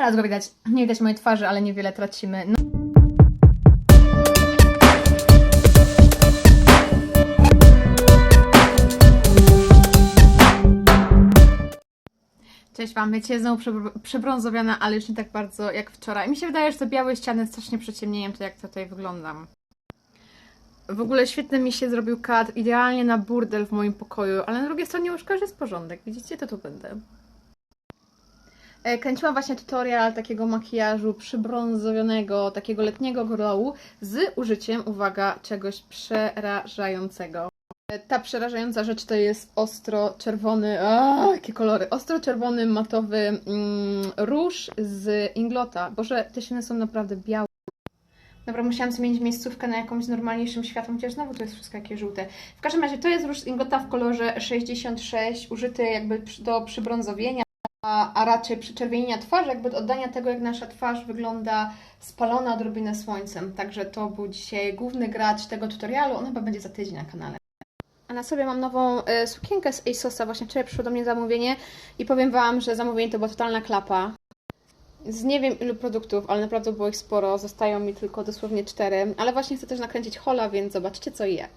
Teraz go widać. Nie widać mojej twarzy, ale niewiele tracimy. No. Cześć Wam, wiecie, znowu przebr- przebrązowiona, ale już nie tak bardzo jak wczoraj. Mi się wydaje, że te białe ściany strasznie przyciemniają to, jak tutaj wyglądam. W ogóle świetny mi się zrobił kat, idealnie na burdel w moim pokoju, ale na drugiej stronie łóżka już jest porządek. Widzicie, to tu będę. E, Kręciłam właśnie tutorial takiego makijażu przybrązowionego, takiego letniego glowu z użyciem, uwaga, czegoś przerażającego. E, Ta przerażająca rzecz to jest ostro czerwony, a, jakie kolory, ostro czerwony matowy mm, róż z Inglota. Boże, te ściany są naprawdę białe. Dobra, musiałam zmienić miejscówkę na jakąś normalniejszym światłem, chociaż znowu to jest wszystko jakieś żółte. W każdym razie to jest róż z Inglota w kolorze 66, użyty jakby do przybrązowienia, a, a raczej przyczerwienienia twarzy, jakby do oddania tego, jak nasza twarz wygląda spalona odrobinę słońcem. Także to był dzisiaj główny gracz tego tutorialu, on chyba będzie za tydzień na kanale. A na sobie mam nową e, sukienkę z ASOSa, właśnie wczoraj przyszło do mnie zamówienie i powiem Wam, że zamówienie to była totalna klapa. Z nie wiem ilu produktów, ale naprawdę było ich sporo, zostają mi tylko dosłownie cztery, ale właśnie chcę też nakręcić hola, więc zobaczcie co i jak.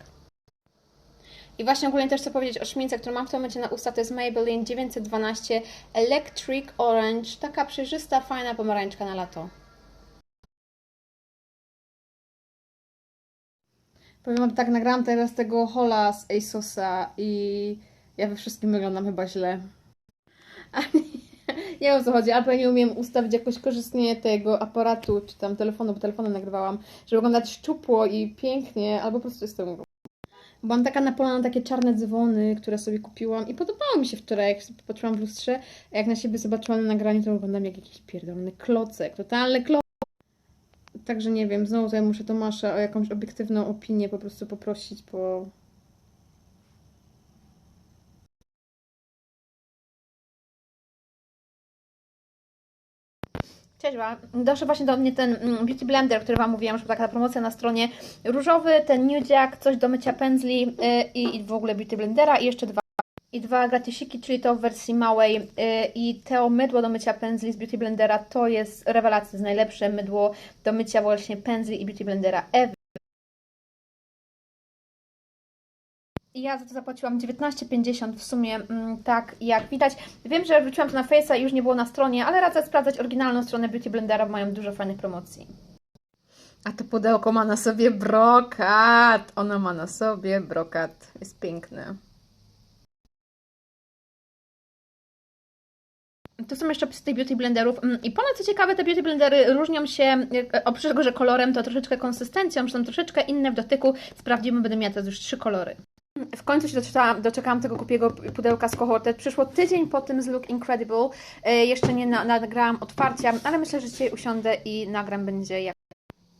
I właśnie ogólnie też chcę powiedzieć o szmince, którą mam w tym momencie na usta, to jest Maybelline 912 Electric Orange, taka przejrzysta, fajna pomarańczka na lato. Powiem wam tak, nagrałam teraz tego hola z ASOSa i ja we wszystkim wyglądam chyba źle. A nie, nie wiem o co chodzi, albo ja nie umiem ustawić jakoś korzystnie tego aparatu, czy tam telefonu, bo telefonem nagrywałam, żeby wyglądać szczupło i pięknie, albo po prostu jestem Byłam taka napolona na takie czarne dzwony, które sobie kupiłam i podobało mi się wczoraj, jak się popatrzyłam w lustrze, a jak na siebie zobaczyłam na nagraniu, to wyglądam jak jakiś pierdolony klocek, totalny klocek. Także nie wiem, znowu tutaj muszę Tomasza o jakąś obiektywną opinię po prostu poprosić, bo... Cześć Wam. Doszedł właśnie do mnie ten mm, Beauty Blender, który Wam mówiłam, że taka promocja na stronie. Różowy, ten New Jack, coś do mycia pędzli yy, i, w ogóle Beauty Blendera i jeszcze dwa i dwa gratisiki, czyli to w wersji małej yy, i to mydło do mycia pędzli z Beauty Blendera to jest rewelacja, jest najlepsze mydło do mycia właśnie pędzli i Beauty Blendera Ewy. Ja za to zapłaciłam 19,50 w sumie, mm, tak jak widać. Wiem, że wróciłam to na Face'a i już nie było na stronie, ale radzę sprawdzać oryginalną stronę Beauty Blendera, bo mają dużo fajnych promocji. A to pudełko ma na sobie brokat. Ono ma na sobie brokat. Jest piękne. To są jeszcze opisy tych beauty blenderów. Mm, I ponad co ciekawe, te beauty blendery różnią się, e, oprócz tego, że kolorem, to troszeczkę konsystencją, że są troszeczkę inne w dotyku. Sprawdzimy, będę miała teraz już trzy kolory. W końcu się doczekałam, doczekałam tego kupiego pudełka z kohorty. Przyszło tydzień po tym z Look Incredible. E, Jeszcze nie na, nagrałam otwarcia, ale myślę, że dzisiaj usiądę i nagram będzie jak.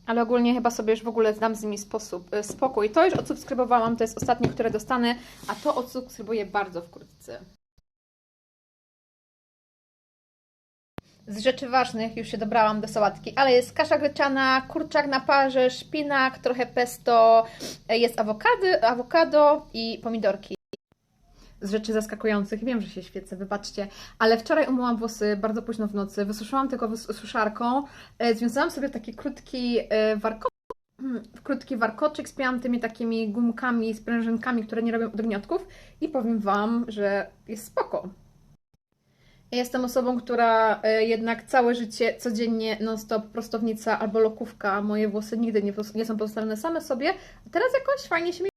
Ale ogólnie chyba sobie już w ogóle zdam z nimi sposób, e, spokój. To już odsubskrybowałam, to jest ostatnie, które dostanę, a to odsubskrybuję bardzo wkrótce. Z rzeczy ważnych już się dobrałam do sałatki, ale jest kasza gryczana, kurczak na parze, szpinak, trochę pesto, jest awokado, awokado i pomidorki. Z rzeczy zaskakujących, wiem, że się świecę, wybaczcie, ale wczoraj umyłam włosy bardzo późno w nocy, wysuszyłam tylko suszarką, e, związałam sobie taki krótki e, warko w krótki warkoczyk, spiałam tymi takimi gumkami, sprężynkami, które nie robią odgniotków i powiem Wam, że jest spoko. Jestem osobą, która e, jednak całe życie, codziennie, non-stop prostownica albo lokówka, moje włosy nigdy nie, nie są pozostawione same sobie, a teraz jakoś fajnie się mi,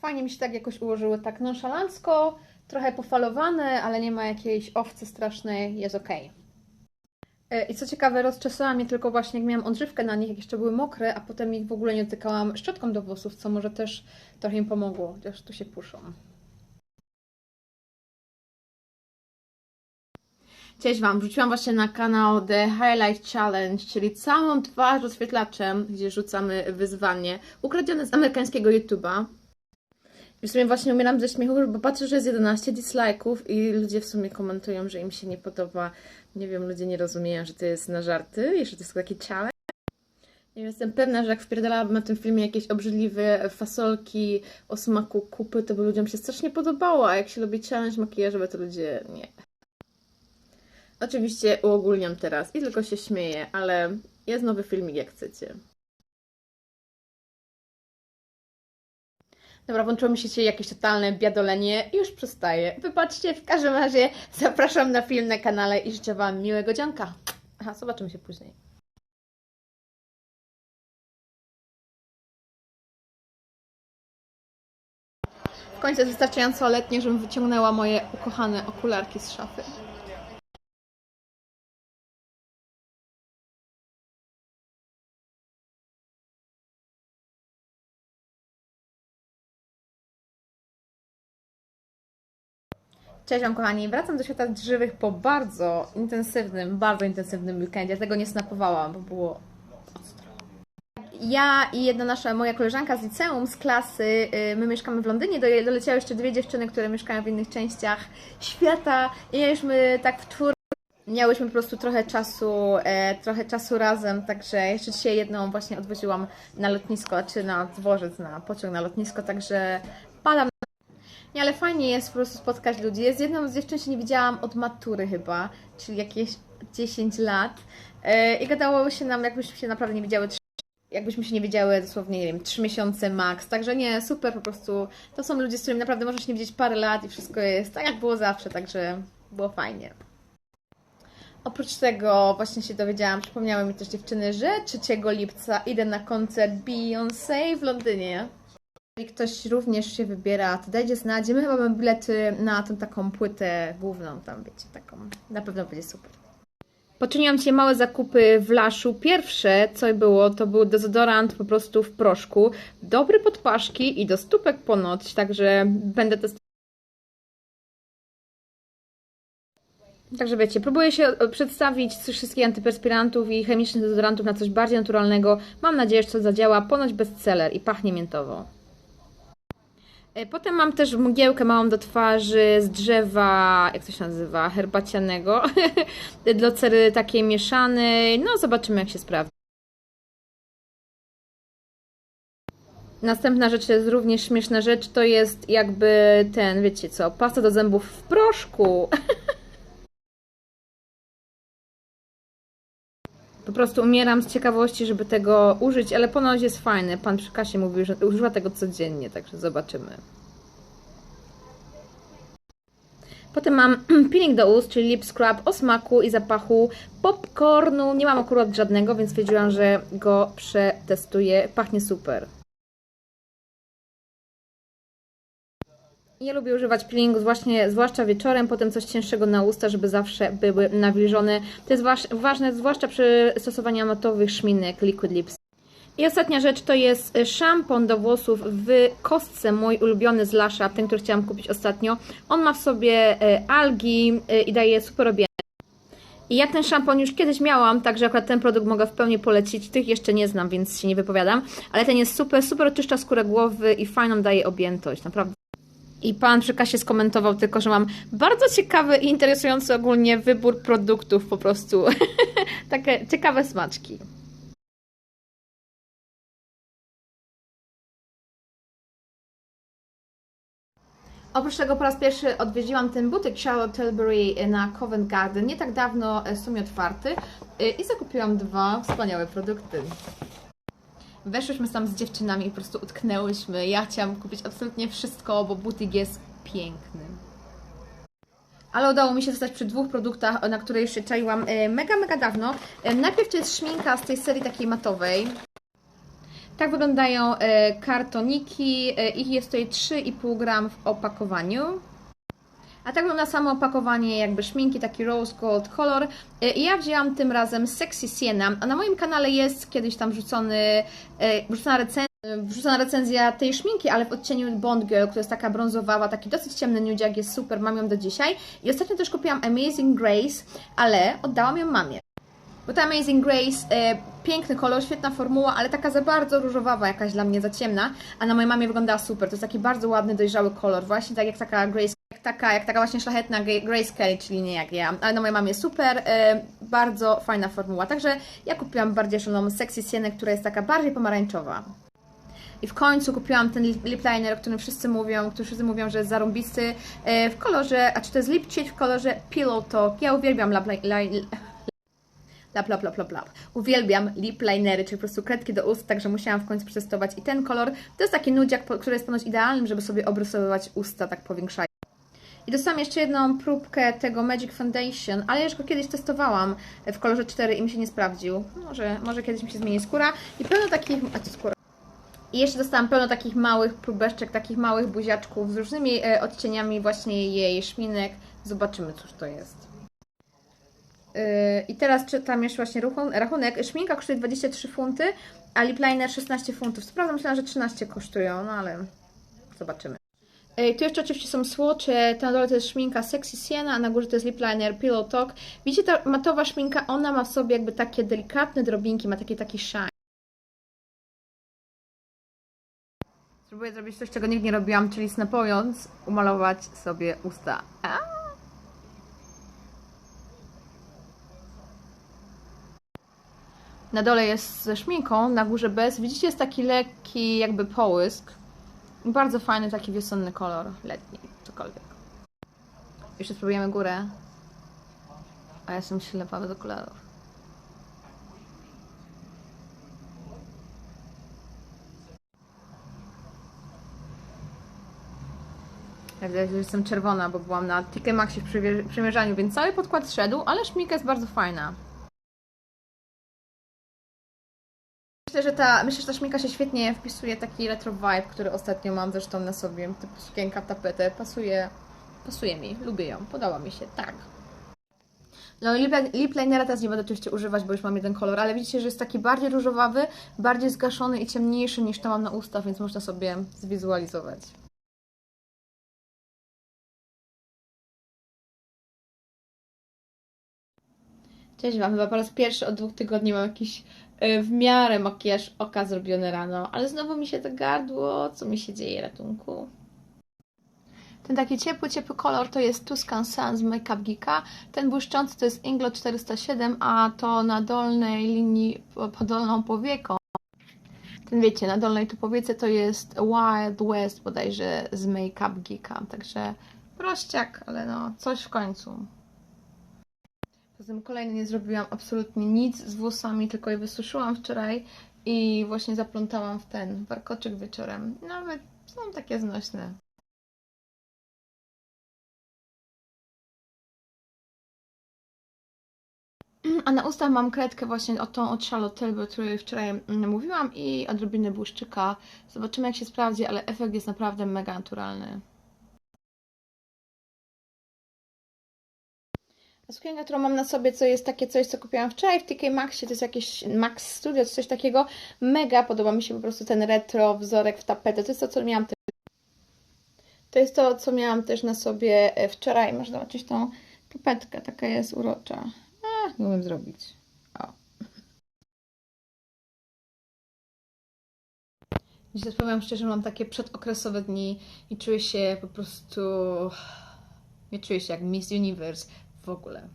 fajnie mi się tak jakoś ułożyły, tak nonszalancko, trochę pofalowane, ale nie ma jakiejś owcy strasznej, jest okej. E, I co ciekawe, rozczesałam je tylko właśnie, jak miałam odżywkę na nich, jak jeszcze były mokre, a potem ich w ogóle nie dotykałam szczotką do włosów, co może też trochę im pomogło, chociaż tu się puszą. Cześć Wam, wrzuciłam właśnie na kanał The Highlight Challenge, czyli całą twarz rozświetlaczem, gdzie rzucamy wyzwanie, ukradzione z amerykańskiego YouTube'a. I w sumie właśnie umieram ze śmiechu, bo patrzę, że jest 11 dislike'ów i ludzie w sumie komentują, że im się nie podoba. Nie wiem, ludzie nie rozumieją, że to jest na żarty, jeszcze to jest taki challenge. Wiem, jestem pewna, że jak wpierdalałabym na tym filmie jakieś obrzydliwe fasolki o smaku kupy, to by ludziom się strasznie podobało, a jak się lubi challenge makijażowy, to ludzie nie. Oczywiście uogólniam teraz i tylko się śmieję, ale jest nowy filmik jak chcecie. Dobra, włączyło mi się dzisiaj jakieś totalne biadolenie i już przestaję. Wybaczcie, w każdym razie zapraszam na film na kanale i życzę Wam miłego dzionka. Aha, zobaczymy się później. W końcu jest wystarczająco letnie, żebym wyciągnęła moje ukochane okularki z szafy. Cześć Wam kochani, wracam do świata żywych po bardzo intensywnym, bardzo intensywnym weekendzie. Tego nie snapowałam, bo było ostro. Ja i jedna nasza, moja koleżanka z liceum, z klasy, y, my mieszkamy w Londynie, do, doleciały jeszcze dwie dziewczyny, które mieszkają w innych częściach świata. I mieliśmy tak w czwór Miałyśmy po prostu trochę czasu, e, trochę czasu razem, także jeszcze dzisiaj jedną właśnie odwoziłam na lotnisko, czy na dworzec, na pociąg na lotnisko, także padam nie, ale fajnie jest po prostu spotkać ludzi. Z jedną z dziewczyn się nie widziałam od matury chyba, czyli jakieś 10 lat. E, I gadało się nam, jakbyśmy się naprawdę nie widziały, jakbyśmy się nie widziały dosłownie, nie wiem, 3 miesiące max. Także nie, super po prostu. To są ludzie, z którymi naprawdę możesz nie widzieć parę lat i wszystko jest tak, jak było zawsze, także było fajnie. Oprócz tego właśnie się dowiedziałam, przypomniały mi też dziewczyny, że 3 lipca idę na koncert Beyoncé w Londynie. Jeżeli ktoś również się wybiera, to dajcie znać. My chyba mamy bilety na tą taką płytę główną, tam wiecie, taką. Na pewno będzie super. Poczyniłam dzisiaj małe zakupy w Laszu. Pierwsze, co było, to był dezodorant po prostu w proszku. Dobry pod paszki i do stópek ponoć, także będę testować. Także wiecie, próbuję się przedstawić z wszystkich antyperspirantów i chemicznych dezodorantów na coś bardziej naturalnego. Mam nadzieję, że to zadziała. Ponoć bestseller i pachnie miętowo. E, Potem mam też mgiełkę małą do twarzy z drzewa, jak to się nazywa, herbacianego, do cery takiej mieszanej. No, zobaczymy jak się sprawdzi. Następna rzecz jest również śmieszna rzecz, to jest jakby ten, wiecie co, pasta do zębów w proszku. Po prostu umieram z ciekawości, żeby tego użyć, ale ponoć jest fajny. Pan przy kasie mówił, że używa tego codziennie, także zobaczymy. Potem mam peeling do ust, czyli lip scrub o smaku i zapachu popcornu. Nie mam akurat żadnego, więc stwierdziłam, że go przetestuję. Pachnie super. Ja lubię używać peelingu właśnie, zwłaszcza wieczorem, potem coś cięższego na usta, żeby zawsze były nawilżone. To jest waż, ważne, zwłaszcza przy stosowaniu matowych szminek Liquid Lips. I ostatnia rzecz to jest szampon do włosów w kostce, mój ulubiony z Lasha, ten, który chciałam kupić ostatnio. On ma w sobie e, algi e, i daje super objęcie. I ja ten szampon już kiedyś miałam, także akurat ten produkt mogę w pełni polecić. Tych jeszcze nie znam, więc się nie wypowiadam. Ale ten jest super, super oczyszcza skórę głowy i fajną daje objętość, naprawdę. I pan przy kasie skomentował tylko, że mam bardzo ciekawy i interesujący ogólnie wybór produktów po prostu. Takie ciekawe smaczki. Oprócz tego po raz pierwszy odwiedziłam ten butyk Charlotte Tilbury na Covent Garden, nie tak dawno, e, w sumie otwarty, e, i zakupiłam dwa wspaniałe produkty. Weszłyśmy tam z dziewczynami i po prostu utknęłyśmy. Ja chciałam kupić absolutnie wszystko, bo butyk jest piękny. Ale udało mi się zostać przy dwóch produktach, na które się czaiłam e, mega, mega dawno. E, Najpierw to jest szminka z tej serii takiej matowej. Tak wyglądają e, kartoniki. Ich jest tutaj 3,5 gram w opakowaniu. A tak wygląda samo opakowanie jakby szminki, taki rose gold color. E, I ja wzięłam tym razem Sexy Sienna, a na moim kanale jest kiedyś tam wrzucony, e, wrzucona, recen wrzucona recenzja tej szminki, ale w odcieniu Bond Girl, która jest taka brązowawa, taki dosyć ciemny nudziak, jest super, mam ją do dzisiaj. I ostatnio też kupiłam Amazing Grace, ale oddałam ją mamie. Bo ta Amazing Grace, e, piękny kolor, świetna formuła, ale taka za bardzo różowawa, jakaś dla mnie za ciemna, a na mojej mamie wyglądała super. To jest taki bardzo ładny, dojrzały kolor, właśnie tak jak taka Grace, jak taka, jak taka właśnie szlachetna Gra- Grace Kelly, czyli nie jak ja, ale na mojej mamie super, e, bardzo fajna formuła. Także ja kupiłam bardziej szaloną Sexy Sienę, która jest taka bardziej pomarańczowa. I w końcu kupiłam ten lip lip liner, o którym wszyscy mówią, który wszyscy mówią, że jest zarąbisty, e, w kolorze, a czy to jest lip cheat w kolorze Pillow Talk. Ja uwielbiam lap, li, li, lap, lap, lap, lap, lap. Uwielbiam lip linery, czyli po prostu kredki do ust, także musiałam w końcu przetestować i ten kolor. To jest taki nudziak, który jest ponoć idealnym, żeby sobie obrysowywać usta, tak powiększając. I dostałam jeszcze jedną próbkę tego Magic Foundation, ale już go kiedyś testowałam w kolorze 4 i mi się nie sprawdził. Może, może kiedyś mi się zmieni skóra. I pełno takich... A co skóra? I jeszcze dostałam pełno takich małych próbeczek, takich małych buziaczków z różnymi e, odcieniami właśnie jej szminek. Zobaczymy, cóż to jest. Yy, I teraz czytam jeszcze właśnie rachunek. Szminka kosztuje 23 funty, a lip liner 16 funtów. Co prawda myślałam, że 13 kosztują, no ale zobaczymy. Yy, Tu jeszcze oczywiście są słocze, na dole to jest szminka Sexy Sienna, a na górze to jest lip liner Pillow Talk. Widzicie, ta matowa szminka, ona ma w sobie jakby takie delikatne drobinki, ma taki taki shine. Spróbuję zrobić coś, czego nigdy nie robiłam, czyli snapując, umalować sobie usta. Na dole jest ze szminką, na górze bez. Widzicie, jest taki lekki jakby połysk. Bardzo fajny taki wiosenny kolor, letni, cokolwiek. Jeszcze spróbujemy górę. A ja jestem ślepa do kolorów. Ja widać, jestem czerwona, bo byłam na TK Maxie w przymie- przymierzaniu, więc cały podkład szedł, ale szminka jest bardzo fajna. Myślę, że ta, myślę, że ta szminka się świetnie wpisuje taki retro vibe, który ostatnio mam zresztą na sobie, typu sukienka, tapetę, pasuje, pasuje mi, lubię ją, podoba mi się, tak. No lip, lip linera teraz nie będę oczywiście używać, bo już mam jeden kolor, ale widzicie, że jest taki bardziej różowawy, bardziej zgaszony i ciemniejszy niż to mam na ustach, więc można sobie zwizualizować. Cześć Wam, chyba po raz pierwszy od dwóch tygodni mam jakiś w miarę makijaż oka zrobiony rano, ale znowu mi się to gardło, co mi się dzieje ratunku? Ten taki ciepły, ciepły kolor to jest Tuscan Sun z Makeup Geeka. Ten błyszczący to jest Inglo 407, a to na dolnej linii po- pod dolną powieką. Ten wiecie, na dolnej tu powiece to jest Wild West bodajże z Makeup Geeka. Także prościak, ale no coś w końcu. Poza tym kolejny nie zrobiłam absolutnie nic z włosami, tylko je wysuszyłam wczoraj i właśnie zaplątałam w ten warkoczyk wieczorem. Nawet są takie znośne. A na ustach mam kredkę właśnie o tą od Charlotte Tilbury, o której wczoraj mówiłam i odrobinę błyszczyka. Zobaczymy jak się sprawdzi, ale efekt jest naprawdę mega naturalny. Sukienka, którą mam na sobie, co jest takie coś, co kupiłam wczoraj w TK Maxie, to jest jakieś Max Studio, coś takiego. Mega podoba mi się po prostu ten retro wzorek w tapetę. To jest to, co miałam też. To jest to, co miałam też na sobie e, wczoraj. Można zobaczyć tą tapetkę, taka jest urocza. A, nie umiem zrobić. O. Dzisiaj powiem szczerze, mam takie przedokresowe dni i czuję się po prostu... Nie czuję się jak Miss Universe w ogóle.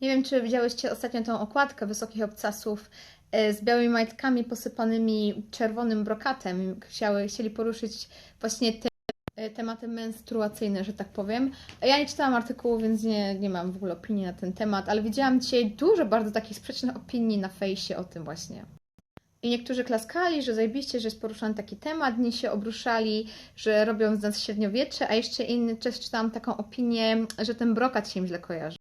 Nie wiem, czy widziałyście ostatnio tą okładkę wysokich obcasów e, z białymi majtkami posypanymi czerwonym brokatem. Chciały, chcieli poruszyć właśnie te e, tematy menstruacyjne, że tak powiem. Ja nie czytałam artykułu, więc nie, nie mam w ogóle opinii na ten temat, ale widziałam dzisiaj dużo bardzo takich sprzecznych opinii na fejsie o tym właśnie. I niektórzy klaskali, że zajebiście, że jest poruszany taki temat, inni się obruszali, że robią z nas średniowiecze, a jeszcze inny czas czytałam taką opinię, że ten brokat się im źle kojarzy.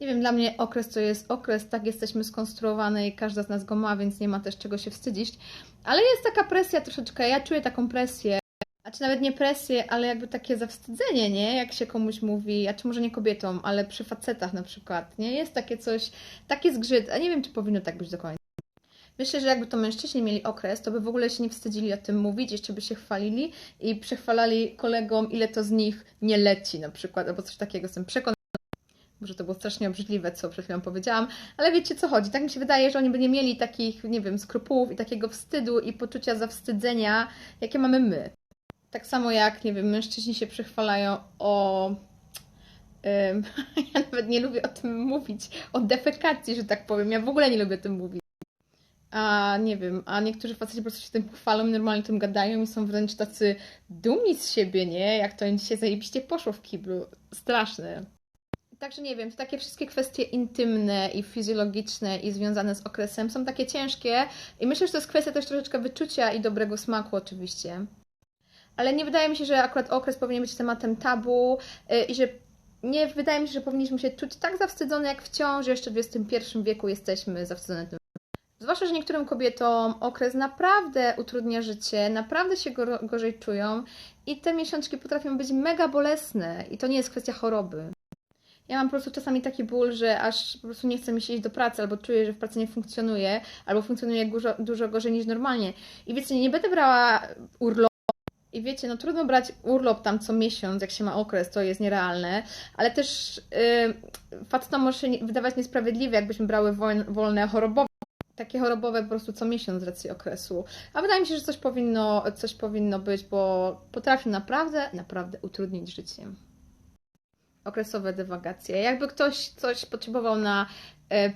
Nie wiem, dla mnie okres to jest okres, tak jesteśmy skonstruowane i każda z nas go ma, więc nie ma też czego się wstydzić. Ale jest taka presja troszeczkę, ja czuję taką presję, a czy nawet nie presję, ale jakby takie zawstydzenie, nie? Jak się komuś mówi, a czy może nie kobietom, ale przy facetach na przykład, nie? Jest takie coś, taki zgrzyt, a nie wiem, czy powinno tak być do końca. Myślę, że jakby to mężczyźni mieli okres, to by w ogóle się nie wstydzili o tym mówić, jeszcze by się chwalili i przechwalali kolegom, ile to z nich nie leci na przykład, albo coś takiego. Jestem przekonana, że to było strasznie obrzydliwe, co przed chwilą powiedziałam, ale wiecie co chodzi. Tak mi się wydaje, że oni by nie mieli takich, nie wiem, skrupułów i takiego wstydu i poczucia zawstydzenia, jakie mamy my. Tak samo jak, nie wiem, mężczyźni się przechwalają o ja nawet nie lubię o tym mówić, o defekacji, że tak powiem. Ja w ogóle nie lubię o tym mówić. A nie wiem, a niektórzy faceci po prostu się tym chwalą, normalnie tym gadają i są wręcz tacy dumni z siebie, nie? Jak to im dzisiaj zajebiście poszło w kiblu. Straszne. Także nie wiem, to takie wszystkie kwestie intymne i fizjologiczne i związane z okresem są takie ciężkie i myślę, że to jest kwestia też troszeczkę wyczucia i dobrego smaku oczywiście. Ale nie wydaje mi się, że akurat okres powinien być tematem tabu yy, i że nie wydaje mi się, że powinniśmy się czuć tak zawstydzone jak w ciąży, jeszcze w XXI wieku jesteśmy zawstydzone tym. Zwłaszcza, że niektórym kobietom okres naprawdę utrudnia życie, naprawdę się go, gorzej czują i te miesiączki potrafią być mega bolesne i to nie jest kwestia choroby. Ja mam po prostu czasami taki ból, że aż po prostu nie chce mi się iść do pracy, albo czuję, że w pracy nie funkcjonuje, albo funkcjonuje dużo, dużo gorzej niż normalnie. I wiecie, nie będę brała urlopu. I wiecie, no trudno brać urlop tam co miesiąc, jak się ma okres, to jest nierealne, ale też yy, facetom może się wydawać niesprawiedliwe, jakbyśmy brały wolne chorobowe, takie chorobowe po prostu co miesiąc z racji okresu. A wydaje mi się, że coś powinno, coś powinno być, bo potrafi naprawdę, naprawdę utrudnić życie okresowe dywagacje. Jakby ktoś coś potrzebował na e,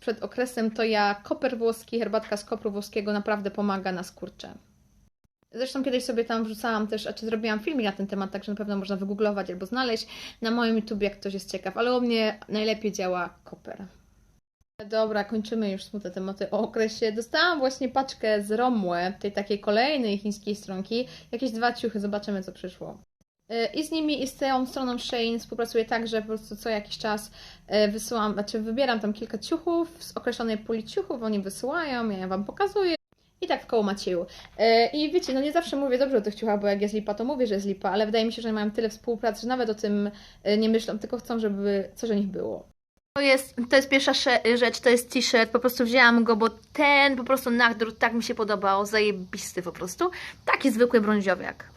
przed okresem, to ja koper włoski, herbatka z kopru włoskiego naprawdę pomaga na skurcze. Zresztą kiedyś sobie tam wrzucałam też, a czy zrobiłam filmik na ten temat, także na pewno można wygooglować albo znaleźć na moim YouTube, jak ktoś jest ciekaw, ale u mnie najlepiej działa koper. Dobra, kończymy już smutne tematy o okresie. Dostałam właśnie paczkę z Romwe, tej takiej kolejnej chińskiej stronki. Jakieś dwa ciuchy, zobaczymy co przyszło. Y, I z nimi i z tą stroną Shein współpracuję tak, że po prostu co jakiś czas y, wysyłam, znaczy wybieram tam kilka ciuchów z określonej puli ciuchów, oni wysyłają, ja Wam pokazuję. I tak w koło Macieju. Y, I wiecie, no nie zawsze mówię dobrze o tych ciuchach, bo jak jest lipa, to mówię, że jest lipa, ale wydaje mi się, że mają tyle współpracy, że nawet o tym nie myślą, tylko chcą, żeby coś o nich było. To jest, to jest pierwsza rzecz, to jest t-shirt, po prostu wzięłam go, bo ten po prostu nachdur tak mi się podobał, zajebisty po prostu. Taki zwykły brąziowiak.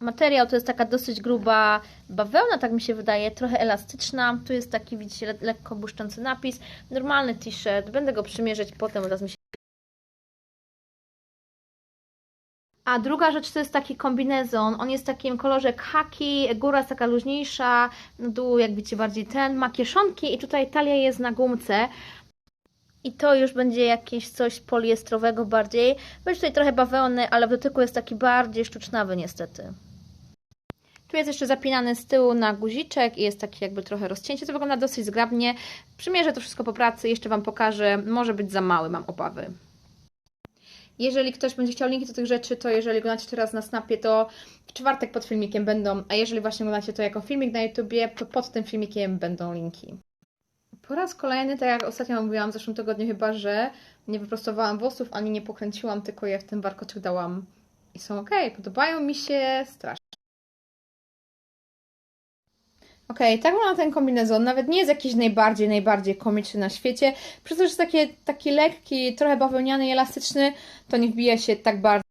Materiał to jest taka dosyć gruba bawełna, tak mi się wydaje, trochę elastyczna. Tu jest taki, widzicie, le- lekko błyszczący napis. Normalny t-shirt, będę go przymierzyć potem, teraz mi się A druga rzecz to jest taki kombinezon. On jest w takim kolorze khaki, góra jest taka luźniejsza, dół jak widzicie bardziej ten, ma kieszonki i tutaj talia jest na gumce. I to już będzie jakieś coś poliestrowego bardziej. Będzie tutaj trochę bawełny, ale w dotyku jest taki bardziej sztucznawy niestety. Tu jest jeszcze zapinany z tyłu na guziczek i jest taki jakby trochę rozcięcie. To wygląda dosyć zgrabnie. Przymierzę to wszystko po pracy, jeszcze Wam pokażę. Może być za mały, mam obawy. Jeżeli ktoś będzie chciał linki do tych rzeczy, to jeżeli oglądacie teraz na Snapie, to w czwartek pod filmikiem będą, a jeżeli właśnie oglądacie to jako filmik na YouTubie, to pod tym filmikiem będą linki. Po raz kolejny, tak jak ostatnio mówiłam w zeszłym tygodniu chyba, że nie wyprostowałam włosów, ani nie pokręciłam, tylko je w ten warkoczek dałam i są ok, podobają mi się strasznie. Okej, tak wygląda ten kombinezon. Nawet nie jest jakiś najbardziej, najbardziej komiczny na świecie. Przez to, że takie, taki lekki, trochę bawełniany i elastyczny, to nie wbija się tak bardzo,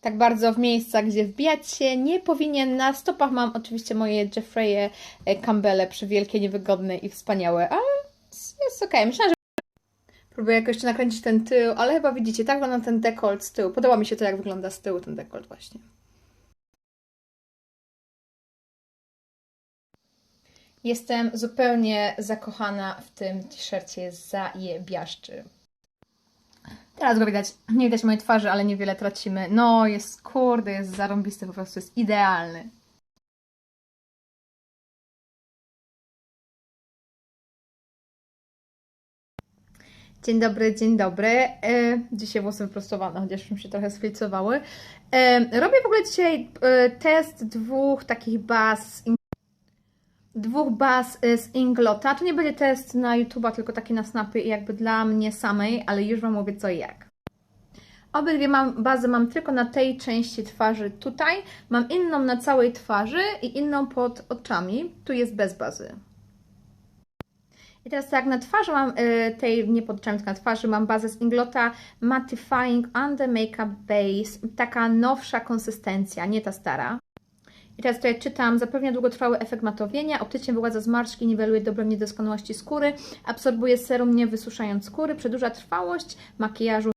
tak bardzo w miejsca, gdzie wbijać się nie powinien. Na stopach mam oczywiście moje Jeffrey'e e, Campbelle, przewielkie, niewygodne i wspaniałe, ale jest okej. Myślałam, że Próbuję jakoś jeszcze nakręcić ten tył, ale chyba widzicie, tak wygląda ten dekolt z tyłu. Podoba mi się to, jak wygląda z tyłu ten dekolt właśnie. Jestem zupełnie zakochana w tym t-shircie, jest zajebiaszczy. Teraz go widać, nie widać mojej twarzy, ale niewiele tracimy. No, jest kurde, jest zarąbisty, po prostu jest idealny. Dzień dobry, dzień dobry. E, dzisiaj włosy wyprostowane, chociaż mi się trochę sfilcowały. E, robię w ogóle dzisiaj e, test dwóch takich baz dwóch baz y, z Inglota. To nie będzie test na YouTube'a, tylko taki na snapy jakby dla mnie samej, ale już Wam mówię co i jak. Obydwie mam, bazy mam tylko na tej części twarzy tutaj. Mam inną na całej twarzy i inną pod oczami. Tu jest bez bazy. I teraz tak, na twarzy mam y, tej, nie pod tylko na twarzy mam bazę z Inglota Mattifying Under Makeup Base. Taka nowsza konsystencja, nie ta stara. I teraz tutaj czytam, zapewnia długotrwały efekt matowienia, optycznie wygładza zmarszczki, niweluje dobre niedoskonałości skóry, absorbuje serum nie wysuszając skóry, przedłuża trwałość makijażu.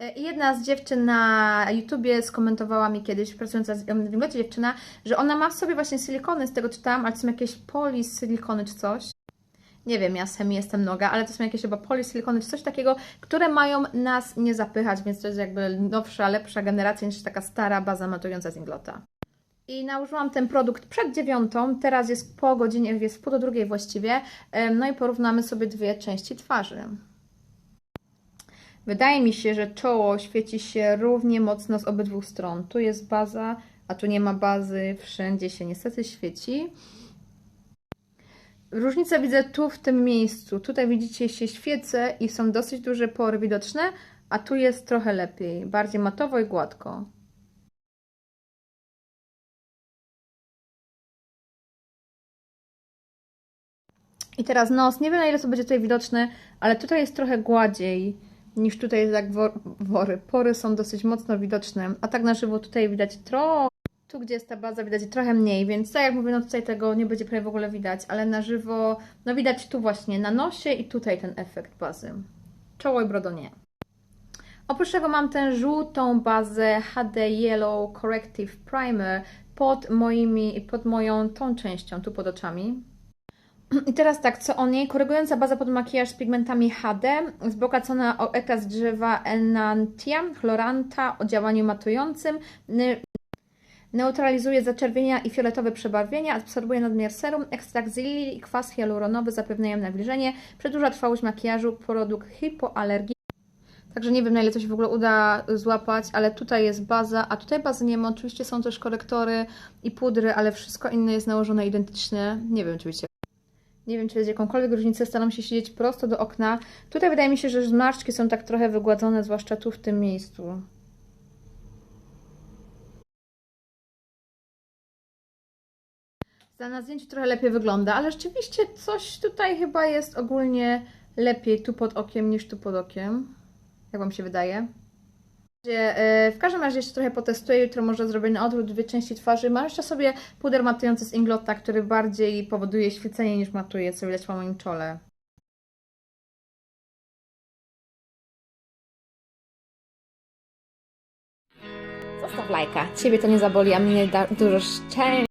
E, Jedna z dziewczyn na YouTubie skomentowała mi kiedyś, pracująca z- w Inglocie dziewczyna, że ona ma w sobie właśnie silikony, z tego czytałam, ale to są jakieś polis silikony czy coś. nie wiem, ja semi jestem noga, ale to są jakieś chyba polysilikony czy coś takiego, które mają nas nie zapychać, więc to jest jakby nowsza, lepsza generacja niż taka stara baza matująca z Inglota. I nałożyłam ten produkt przed dziewiątą, teraz jest po godzinie, jest pół do drugiej właściwie, no i porównamy sobie dwie części twarzy. Wydaje mi się, że czoło świeci się równie mocno z obydwu stron. Tu jest baza, a tu nie ma bazy, wszędzie się niestety świeci. Różnicę widzę tu w tym miejscu. Tutaj widzicie się świece i są dosyć duże pory widoczne, a tu jest trochę lepiej, bardziej matowo i gładko. I teraz nos, nie wiem na ile to będzie tutaj widoczne, ale tutaj jest trochę gładziej niż tutaj jest jak wor wory. Pory są dosyć mocno widoczne, a tak na żywo tutaj widać trochę. Tu, gdzie jest ta baza, widać trochę mniej, więc tak jak mówię, no tutaj tego nie będzie prawie w ogóle widać, ale na żywo, no widać tu właśnie na nosie i tutaj ten efekt bazy. Czoło i brodo nie. Oprócz tego mam tę żółtą bazę HD Yellow Corrective Primer pod moimi, pod moją tą częścią, tu pod oczami. I teraz tak, co o niej? Korygująca baza pod makijaż z pigmentami HD, wzbogacona o ekras drzewa Enantia, chloranta o działaniu matującym, ne- neutralizuje zaczerwienia i fioletowe przebarwienia, absorbuje nadmiar serum, ekstrakt z lilii i kwas hialuronowy zapewniają nawilżenie, przedłuża trwałość makijażu, produkt hipoalergii. Także nie wiem, na ile to się w ogóle uda złapać, ale tutaj jest baza, a tutaj bazy nie ma. Oczywiście są też korektory i pudry, ale wszystko inne jest nałożone identyczne. Nie wiem, czy. Nie wiem, czy jest jakąkolwiek różnicę. Staram się siedzieć prosto do okna. Tutaj wydaje mi się, że zmarszczki są tak trochę wygładzone, zwłaszcza tu w tym miejscu. Na zdjęciu trochę lepiej wygląda, ale rzeczywiście coś tutaj chyba jest ogólnie lepiej tu pod okiem niż tu pod okiem. Jak Wam się wydaje? E, W każdym razie jeszcze trochę potestuję, jutro może zrobię na odwrót dwie części twarzy. Mam jeszcze sobie puder matujący z Inglota, który bardziej powoduje świecenie niż matuje, co widać po moim czole. Zostaw lajka. Ciebie to nie zaboli, a mnie da dużo szczęścia.